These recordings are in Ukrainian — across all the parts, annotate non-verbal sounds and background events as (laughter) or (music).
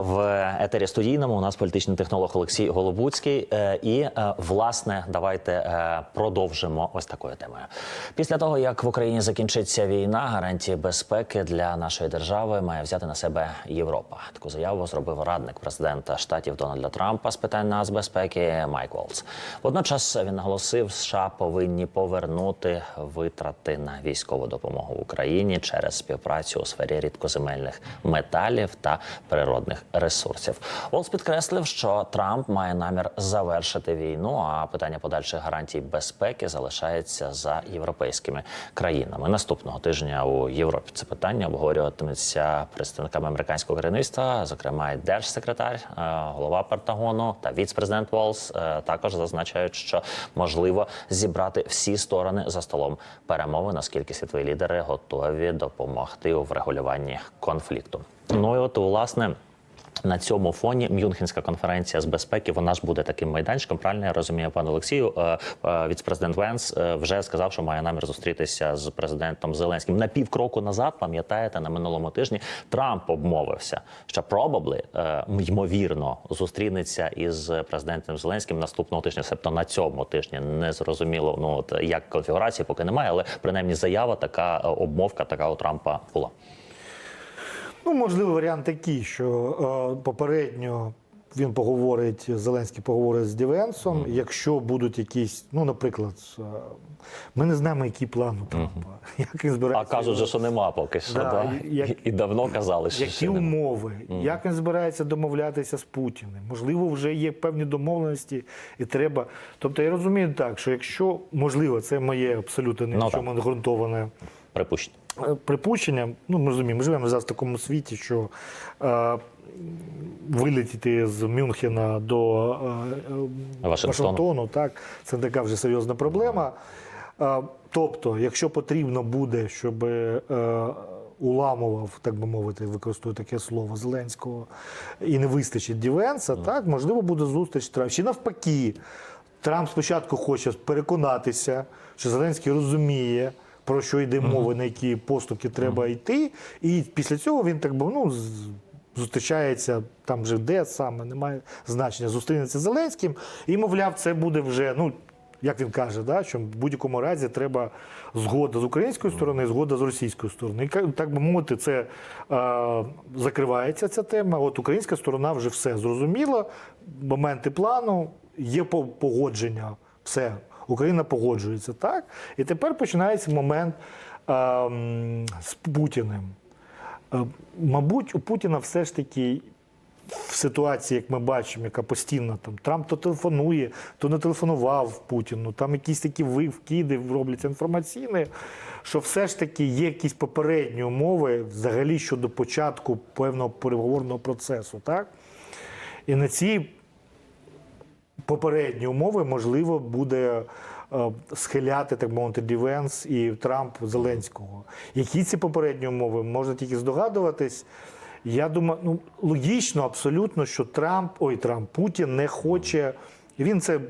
В етері студійному у нас політичний технолог Олексій Голобуцький. Е, І е, власне, давайте е, продовжимо ось такою темою. Після того як в Україні закінчиться війна, гарантії безпеки для нашої держави має взяти на себе Європа. Таку заяву зробив радник президента штатів Дональда Трампа з питань нацбезпеки Майк Волц. Водночас він наголосив, США повинні повернути витрати на військову допомогу Україні через співпрацю у сфері рідкоземельних металів та природних ресурсів. Волц підкреслив, що Трамп має намір завершити війну, а питання подальших гарантій безпеки залишається за європейськими країнами. Наступного тижня у Європі це питання обговорюватиметься представниками американського керівництва, зокрема держсекретар, е, голова Пентагону та віцпрезидент Волс е, також зазначають, що можливо зібрати всі сторони за столом перемови, наскільки світові лідери готові допомогти у врегулюванні конфлікту. Ну і от власне. На цьому фоні Мюнхенська конференція з безпеки вона ж буде таким майданчиком. Правильно я розумію, пане Олексію. Е, е, Віцпрезидент Венс е, вже сказав, що має намір зустрітися з президентом Зеленським. На півкроку назад, пам'ятаєте, на минулому тижні Трамп обмовився, що е, ймовірно зустрінеться із президентом Зеленським наступного тижня, себто на цьому тижні. Не зрозуміло, ну от як конфігурації поки немає, але принаймні заява така обмовка така у Трампа була. Ну, можливо, варіант такий, що е, попередньо він поговорить, Зеленський поговорить з Дівенсом. Якщо будуть якісь, ну, наприклад, е, ми не знаємо, який план у Трампа. (laughs) Як він А збирається. кажуть, же, що нема поки що. Да, Да, як- І, давно казали, що Які ще нема. умови, як він збирається домовлятися з Путіним? Можливо, вже є певні домовленості, і треба. Тобто я розумію так, що якщо можливо, це моє абсолютно ні Ну, в чому не ґрунтоване припущення. Е, припущення, ну ми розуміємо, ми живемо зараз в такому світі, що е, вилетіти з Мюнхена до е, е, Вашингтону. так, це така вже серйозна проблема. Е, тобто, якщо потрібно буде, щоб е, уламував, так би мовити, використовую таке слово Зеленського, і не вистачить Дівенса, так, можливо, буде зустріч Трамп. Чи навпаки, Трамп спочатку хоче переконатися, що Зеленський розуміє, про що йде мова, на які поступки треба йти. І після цього він так би ну, зустрічається там вже де саме, немає значення. Зустрінеться з Зеленським, і, мовляв, це буде вже. ну, як він каже, да, що в будь-якому разі треба згода з української сторони, згода з російської сторони. І так би мовити, це е, закривається ця тема. От українська сторона вже все зрозуміла. Моменти плану, є погодження, все. Україна погоджується так. І тепер починається момент е, з Путіним. Е, Мабуть, у Путіна все ж таки в ситуації, як ми бачимо, яка постійно там Трамп то телефонує, то не телефонував Путіну. Там якісь такі вкиди робляться інформаційні, що все ж таки є якісь попередні умови взагалі щодо початку певного переговорного процесу. Так? І на ці попередні умови можливо буде е, схиляти, так мовити, Дівенс і Трамп Зеленського. Які ці попередні умови можна тільки здогадуватись. Я думаю, ну логічно абсолютно, що Трамп, ой, Трамп, Путін не хоче. Він це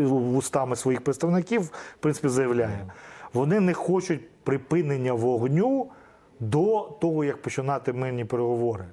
вустами своїх представників, в принципі, заявляє. Вони не хочуть припинення вогню до того, як починати мирні переговори.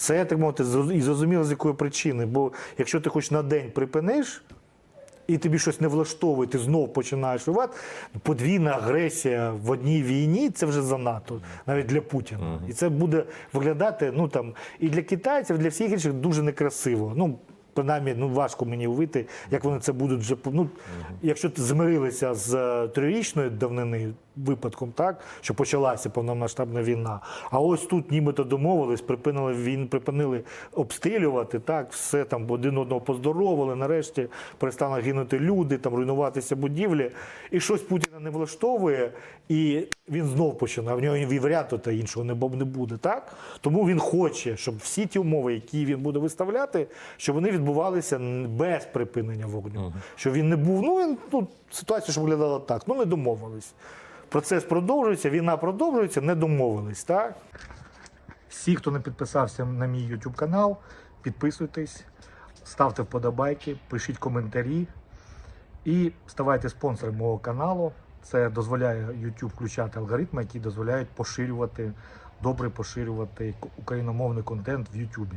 Це так мовити, і зрозуміло, з якої причини. Бо якщо ти хоч на день припиниш, і тобі щось не влаштовує, ти знов починаєш воювати, подвійна агресія в одній війні це вже занадто, навіть для Путіна. І це буде виглядати ну там і для китайців, і для всіх інших дуже некрасиво. Ну, принаймні, ну важко мені уявити, як вони це будуть вже. Ну, якщо змирилися з е, трирічної давнини випадком, так що почалася повномасштабна війна. А ось тут нібито домовились, припинили він, припинили обстрілювати. Так, все там один одного поздоровили. Нарешті перестали гинути люди, там руйнуватися будівлі. І щось Путіна не влаштовує, і він знов починає. В нього варіанту та іншого не не буде. Так тому він хоче, щоб всі ті умови, які він буде виставляти, щоб вони відбувалися без припинення вогню. Щоб він не був. Ну він ну ситуація ж виглядала так. Ну не домовились. Процес продовжується, війна продовжується, не домовились, так? Всі, хто не підписався на мій YouTube канал, підписуйтесь, ставте вподобайки, пишіть коментарі і ставайте спонсором мого каналу. Це дозволяє YouTube включати алгоритми, які дозволяють поширювати добре поширювати україномовний контент в Ютубі.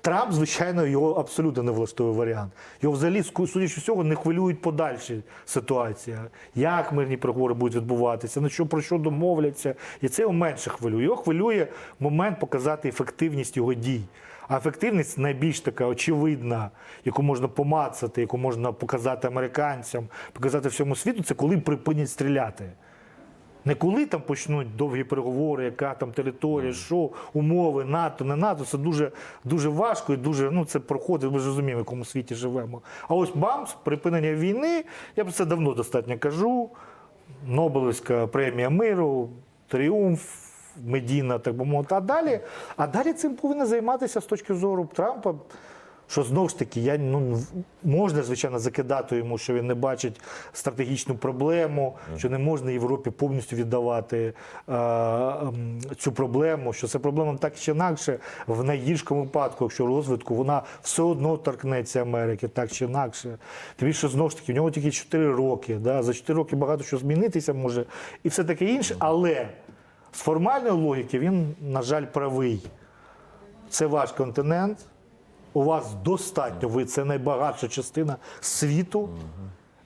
Трамп, звичайно, його абсолютно не влаштує варіант. Його взагалі, судячи з цього, не хвилюють подальші ситуація. Як мирні переговори будуть відбуватися, на що про що домовляться. І це його менше хвилює. Його хвилює момент показати ефективність його дій. А ефективність найбільш така очевидна, яку можна помацати, яку можна показати американцям, показати всьому світу, це коли припинять стріляти. Не коли там почнуть довгі переговори, яка там територія, що умови, НАТО, не НАТО, це дуже, дуже важко і дуже ну це проходить. Ми ж розуміємо, в якому світі живемо. А ось бамс, припинення війни, я про це давно достатньо кажу. Нобелівська премія миру, тріумф, Медіна, так би мовити. А далі, а далі цим повинен займатися з точки зору Трампа. Що знову ж таки, я ну можна звичайно закидати йому, що він не бачить стратегічну проблему, що не можна Європі повністю віддавати е, ем, цю проблему. Що це проблема так чи інакше в найгіршому випадку, якщо розвитку вона все одно торкнеться Америки, так чи інакше. Тим більше знову ж таки, у нього тільки 4 роки. Да? За 4 роки багато що змінитися може, і все таке інше. Але з формальної логіки він, на жаль, правий. Це ваш континент. У вас достатньо, ви це найбагатша частина світу.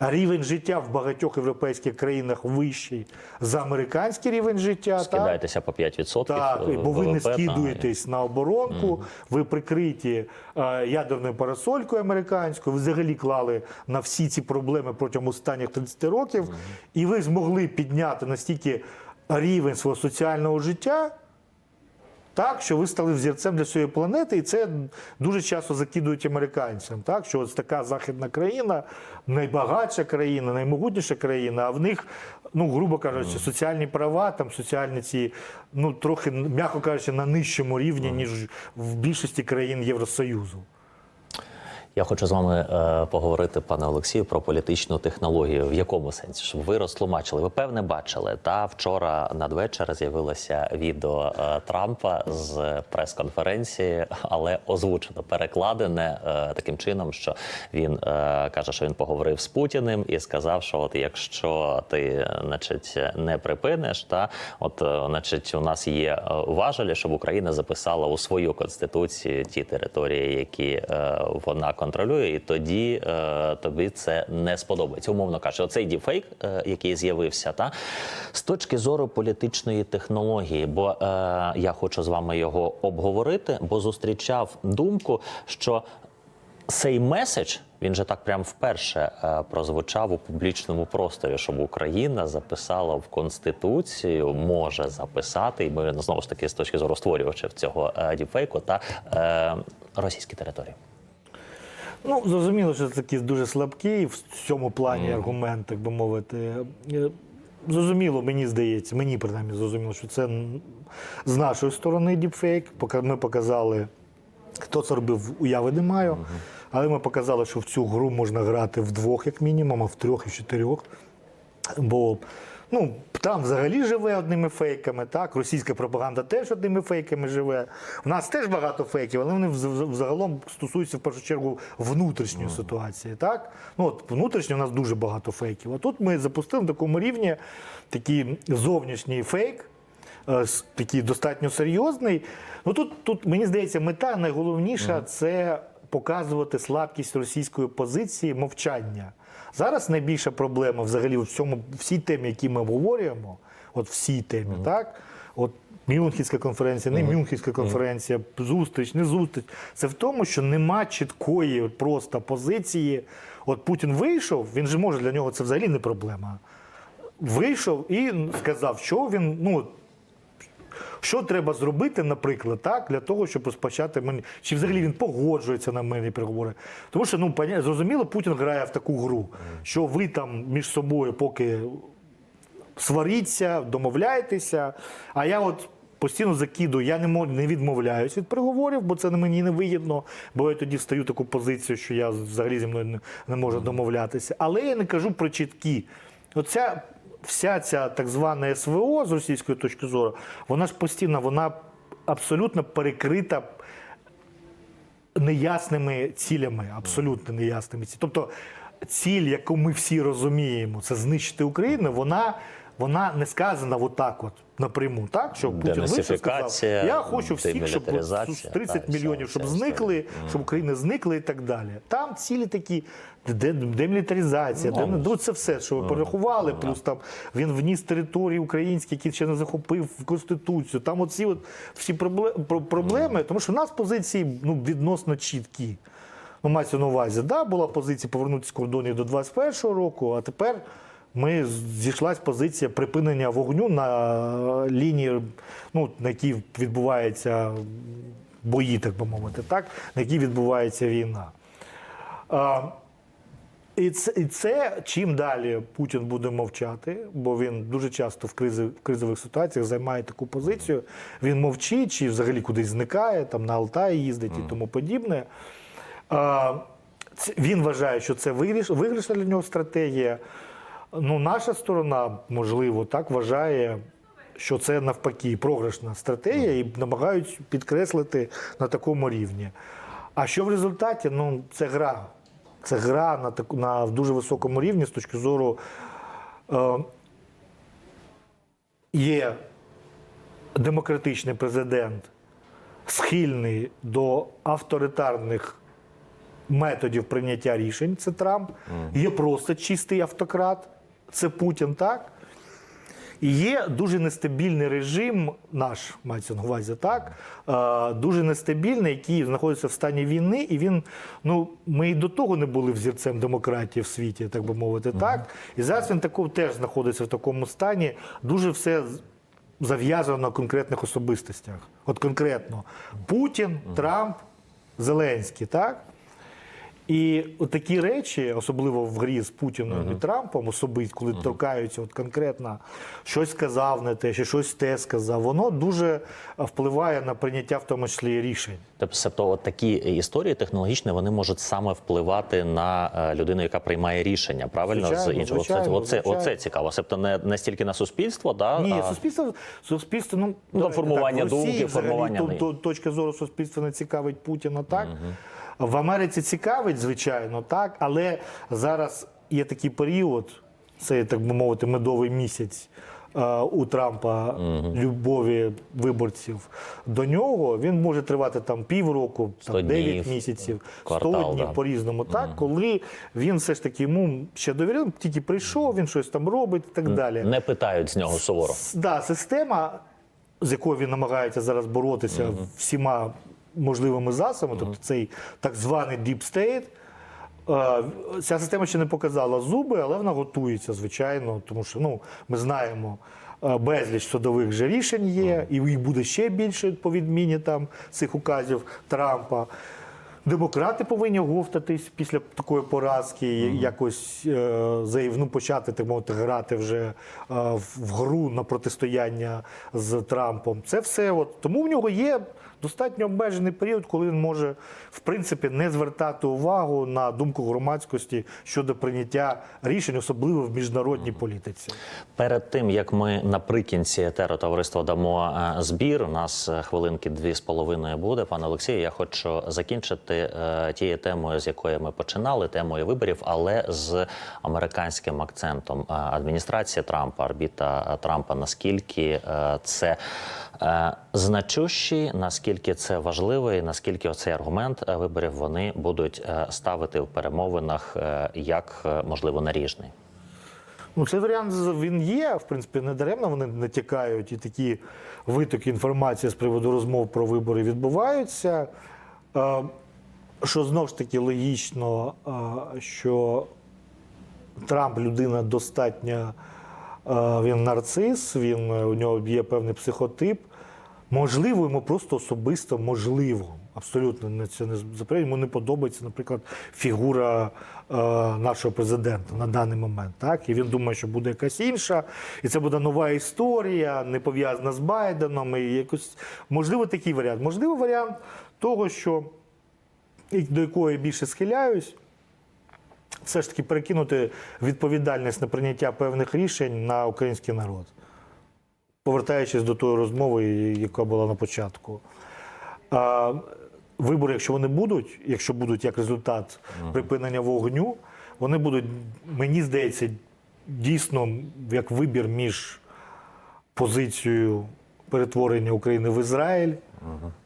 Рівень життя в багатьох європейських країнах вищий за американський рівень життя. Так? Скидаєтеся по 5%. Так, бо ви не скидуєтесь на оборонку, ви прикриті е, ядерною парасолькою американською, ви взагалі клали на всі ці проблеми протягом останніх 30 років, і ви змогли підняти настільки рівень свого соціального життя. Так, що ви стали взірцем для своєї планети, і це дуже часто закидують американцям. Так, що ось така західна країна, найбагатша країна, наймогутніша країна, а в них, ну грубо кажучи, соціальні права, там соціальні ці, ну трохи, м'яко кажучи, на нижчому рівні, ніж в більшості країн Євросоюзу. Я хочу з вами е, поговорити, пане Олексію, про політичну технологію. В якому сенсі? Щоб ви розтлумачили. Ви певне бачили. Та вчора надвечір з'явилося відео е, Трампа з прес-конференції, але озвучено перекладене е, таким чином, що він е, каже, що він поговорив з Путіним і сказав, що от якщо ти, значить, не припиниш, та от, е, значить, у нас є е, важелі, щоб Україна записала у свою конституцію ті території, які е, вона контролює, і тоді е, тобі це не сподобається. Умовно кажучи, оцей діпфейк, е, який з'явився, та з точки зору політичної технології, бо е, я хочу з вами його обговорити, бо зустрічав думку, що цей меседж він же так прям вперше е, прозвучав у публічному просторі, щоб Україна записала в конституцію, може записати, і ми знову ж таки з точки зору створювачів цього е, діпфейку та е, російські території. Ну, зрозуміло, що це такий дуже слабкий в цьому плані аргумент, так би мовити. Е, Зрозуміло, мені здається, мені принаймні зрозуміло, що це з нашої сторони діпфейк. Ми показали, хто це робив, уяви не маю. Але ми показали, що в цю гру можна грати вдвох, як мінімум, а в трьох і в чотирьох. Бо ну, там взагалі живе одними фейками, так? Російська пропаганда теж одними фейками живе. У нас теж багато фейків, але вони взагалом стосуються в першу чергу внутрішньої ситуації. Так? Ну, от, внутрішньо у нас дуже багато фейків. А тут ми запустили на такому рівні такий зовнішній фейк. е, Такий достатньо серйозний. Ну тут, тут мені здається, мета найголовніша це показувати слабкість російської позиції мовчання. Зараз найбільша проблема взагалі в цьому всій темі, які ми обговорюємо, от всій темі, так? От Мюнхенська конференція, не Мюнхенська конференція, зустріч, не зустріч. Це в тому, що нема чіткої от просто позиції. От Путін вийшов, він же може для нього це взагалі не проблема. Вийшов і сказав, що він ну. Що треба зробити, наприклад, так, для того, щоб розпочати мирні... Чи взагалі він погоджується на мирні переговори? Тому що, ну, зрозуміло, Путін грає в таку гру, що ви там між собою поки сваріться, домовляєтеся, а я от. Постійно закидую, я не можу не відмовляюсь від переговорів, бо це мені не вигідно, бо я тоді встаю таку позицію, що я взагалі зі мною не, не можу домовлятися. Але я не кажу про чіткі. Оця вся ця так звана СВО з російської точки зору, вона ж постійно, вона абсолютно перекрита неясними цілями, абсолютно неясними цілями. Тобто ціль, яку ми всі розуміємо, це знищити Україну, вона, вона не сказана отак от напряму, так? Що Путін вийшов сказав, я хочу всіх, щоб от 30 так, мільйонів, щоб зникли, щоб Україна зникла і так далі. Там цілі такі де- демілітаризація, Ну, де, ну, це все, що ви порахували, плюс там він вніс території українські, які ще не захопив в Конституцію. Там оці от всі проблеми, проблеми тому що в нас позиції ну, відносно чіткі. Ну, мається на увазі, да, була позиція повернутися кордонів до 21-го року, а тепер ми зійшлась позиція припинення вогню на лінії, ну, на якій відбуваються бої, так би мовити, так, на якій відбувається війна. А, і це, і це чим далі Путін буде мовчати, бо він дуже часто в, кризи, в кризових ситуаціях займає таку позицію. Він мовчить чи взагалі кудись зникає, там на Алтай їздить і тому подібне. А, він вважає, що це виграш, виграшна для нього стратегія. Ну, наша сторона, можливо, так вважає, що це навпаки програшна стратегія і намагаються підкреслити на такому рівні. А що в результаті? Ну, це гра. Це гра на, таку, на дуже високому рівні з точки зору. Е, є демократичний президент, схильний до авторитарних методів прийняття рішень, це Трамп. Є просто чистий автократ, це Путін, так? І є дуже нестабільний режим, наш мається на увазі, так е, дуже нестабільний, який знаходиться в стані війни, і він, ну ми і до того не були взірцем демократії в світі, так би мовити, так. І зараз він такого теж знаходиться в такому стані. Дуже все зав'язано на конкретних особистостях. От конкретно Путін, Трамп, Зеленський, так. І такі речі, особливо в грі з Путіним і Трампом, особисто, коли торкаються от конкретно щось сказав не те, чи щось те сказав, воно дуже впливає на прийняття, в тому числі рішень. Тобто, от такі історії технологічні вони можуть саме впливати на е, людину, яка приймає рішення. Правильно Звичайно, з іншого звичайно, оце, звичайно. оце цікаво. Тобто не, не стільки на суспільство, да Ні, а, суспільство, суспільство, ну, Ну, формування так, в Росії думки, взагалі формування то- то- точка зору суспільства не цікавить Путіна, так? В Америці цікавить, звичайно, так, але зараз є такий період, це, так би мовити, медовий місяць. е, У Трампа любові виборців до нього він може тривати там півроку, 100 там 9 днів, місяців, 100 квартал, днів да. по-різному. Так, коли він все ж таки йому ще довіряв, тільки прийшов, він щось там робить і так далі. не питають з нього суворо. С- Да, система, з якою він намагається зараз боротися всіма можливими засобами, тобто цей так званий Deep State, е, Ця система ще не показала зуби, але вона готується, звичайно, тому що ну, ми знаємо, е, безліч судових же рішень є, і їх буде ще більше по відміні там, цих указів Трампа. Демократи повинні говтатись після такої поразки, і якось е, ну, почати так мовити грати вже е, в, в гру на протистояння з Трампом. Це все от тому в нього є достатньо обмежений період, коли він може в принципі не звертати увагу на думку громадськості щодо прийняття рішень, особливо в міжнародній політиці. Перед тим як ми наприкінці етеру товариства дамо е, збір, у нас е, хвилинки дві з половиною буде. Пане Олексію, я хочу закінчити е, тією темою, з якої ми починали, темою виборів, але з американським акцентом. Адміністрація Трампа, орбіта е, Трампа, наскільки це е, значущий, наскільки це важливий, наскільки оцей аргумент е, виборів вони будуть е, ставити в перемовинах е, як можливо наріжний. Ну, цей варіант він є, в принципі, не даремно вони натякають, і такі витоки інформації з приводу розмов про вибори відбуваються. Що знову ж таки логічно, що Трамп людина достатньо, е, він нарцис, він, у нього є певний психотип. Можливо, йому просто особисто можливо. Абсолютно не це не заперечую. Йому не подобається, наприклад, фігура е, нашого президента на даний момент. Так? І він думає, що буде якась інша, і це буде нова історія, не пов'язана з Байденом. І якось можливо такий варіант. Можливо, варіант того, що до якої я більше схиляюсь, все ж таки перекинути відповідальність на прийняття певних рішень на український народ. Повертаючись до тої розмови, яка була на початку. А, вибори, якщо вони будуть, якщо будуть як результат припинення вогню, вони будуть, мені здається, дійсно як вибір між позицією перетворення України в Ізраїль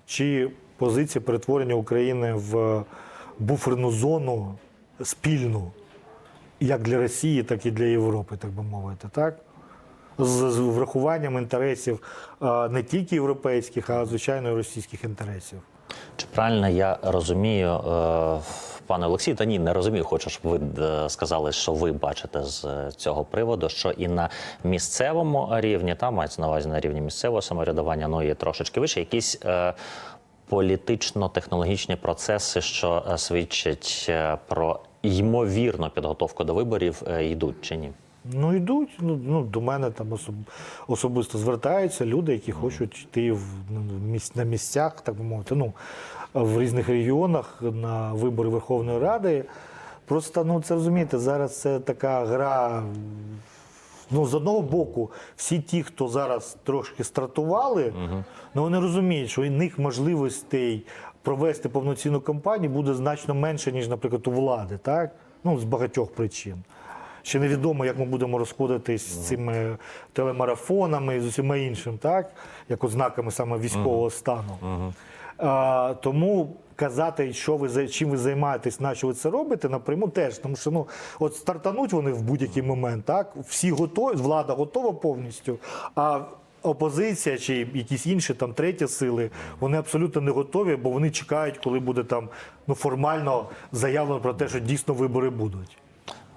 чи позиція перетворення України в буферну зону спільну, як для Росії, так і для Європи, так би мовити, так? З, врахуванням інтересів а, не тільки європейських, а звичайно і російських інтересів. Чи правильно я розумію, е, пане Олексій, та ні, не розумію. Хочу, щоб ви е, сказали, що ви бачите з е, цього приводу, що і на місцевому рівні, там мається на увазі на рівні місцевого самоврядування, ну і трошечки вище, якісь е, політично-технологічні процеси, що е, свідчать е, про ймовірну підготовку до виборів, е, йдуть чи ні? Ну, йдуть. Ну, ну, до мене там особ, особисто звертаються люди, які хочуть йти в, ну, на місцях, так би мовити, ну, в різних регіонах на вибори Верховної Ради. Просто ну, це розумієте, зараз це така гра. Ну, з одного боку, всі ті, хто зараз трошки стартували, ну вони розуміють, що у них можливостей провести повноцінну кампанію буде значно менше, ніж, наприклад, у влади, так? Ну, з багатьох причин. Ще невідомо, як ми будемо розходитись з цими телемарафонами і з усіма іншим, так? Як ознаками саме військового стану. А, тому казати, що ви чим ви займаєтесь, на що ви це робите, напряму теж. Тому що ну, от стартануть вони в будь-який момент, так? Всі готові, влада готова повністю. А опозиція чи якісь інші там треті сили, вони абсолютно не готові, бо вони чекають, коли буде там ну, формально заявлено про те, що дійсно вибори будуть.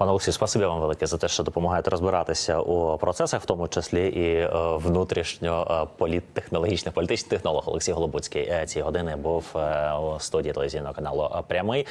Пане Олексій, спасибі вам велике за те, що допомагаєте розбиратися у процесах, в тому числі і е, внутрішньо е, політтехнологічний технолог Олексій Голобуцький е, цієї години був у студії телевізійного каналу Прямий.